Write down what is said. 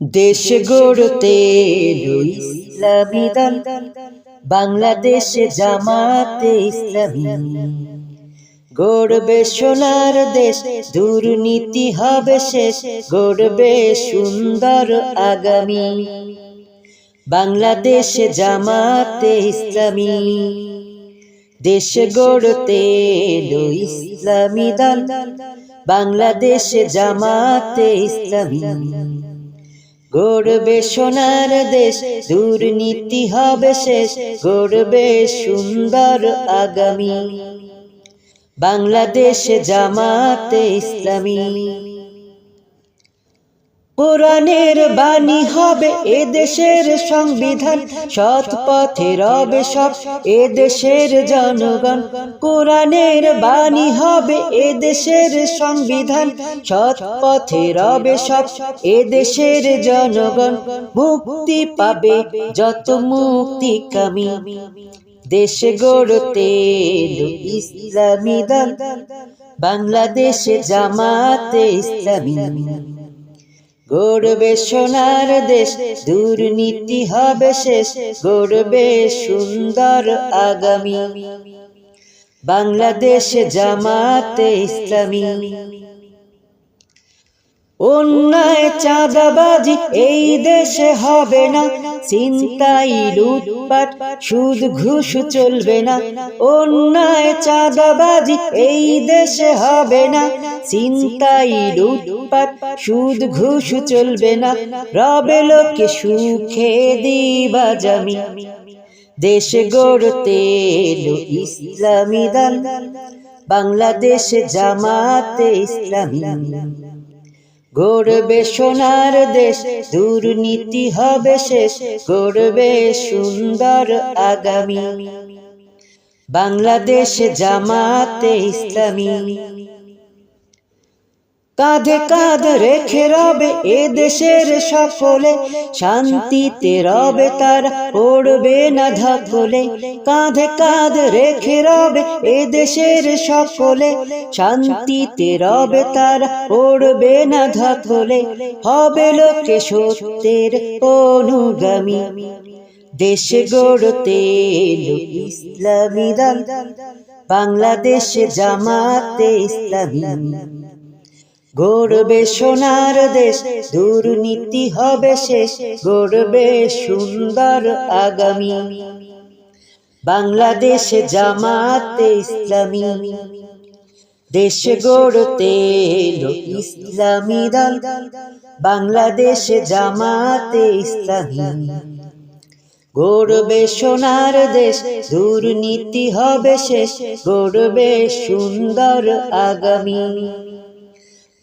দেশ গড়তে ইসলামী দল বাংলাদেশে জামাতে ইসলামী। গড়বে সোনার দেশ, দুর্নীতি হবে শেষ, গড়বে সুন্দর আগামী। বাংলাদেশে জামাতে ইসলামী। দেশ গড়তে ইসলামী দল বাংলাদেশে জামাতে ইসলামী। গড়বে সোনার দেশ দুর্নীতি হবে শেষ গড়বে সুন্দর আগামী। বাংলাদেশ জামাতে ইসলামী। কোরআনের বাণী হবে এ দেশের সংবিধান, সৎ পথে রবে সব এ দেশের জনগণ। কোরআনের বাণী হবে এ দেশের সংবিধান, সৎ পথে রবে সব এ দেশের জনগণ। মুক্তি পাবে যত মুক্তি কামি। দেশ গড়তে ইসলামী দল। বাংলাদেশে জামাতে ইসলামী। গড়বে সোনার দেশ দুর্নীতি হবে শেষ গড়বে সুন্দর আগামী। বাংলাদেশ জামাতে ইসলামী। অন্যায় চাঁদাবাজি এই দেশে হবে না। চিন্তাই লুটপাট, সুদ ঘুষ চলবে না, অন্যায় চাঁদাবাজি এই দেশে হবে না। চিন্তাই লুটপাট, সুদ ঘুষ চলবে না, রবে লোকে সুখে দিবা জামি। দেশ গড়তে ইসলামী দল বাংলাদেশ জামাতে ইসলামী। গড়বে সোনার দেশ দুর্নীতি হবে শেষ গড়বে সুন্দর আগামী। বাংলাদেশ জামাতে ইসলামী। কাঁধে কাঁধ রেখে রবে এ দেশের সকলে। শান্তিতে রবে তার, পড়বে না ধকলে। কাঁধে কাঁধ রেখে রবে এ দেশের সকলে। শান্তিতে রবে তার, পড়বে না ধকলে। হবে লোকে সত্যের অনুগামী। দেশ গড়তে ইসলামী দল। বাংলাদেশ জামাতে ইসলামী। গড়বে সোনার দেশ, দুর্নীতি হবে শেষ, গড়বে সুন্দর আগামী। বাংলাদেশ জামাতে ইসলামী, দেশ গড়তে ইসলামী দল। বাংলাদেশ জামাতে ইসলামী, গড়বে সোনার দেশ, দুর্নীতি হবে শেষ, গড়বে সুন্দর আগামী।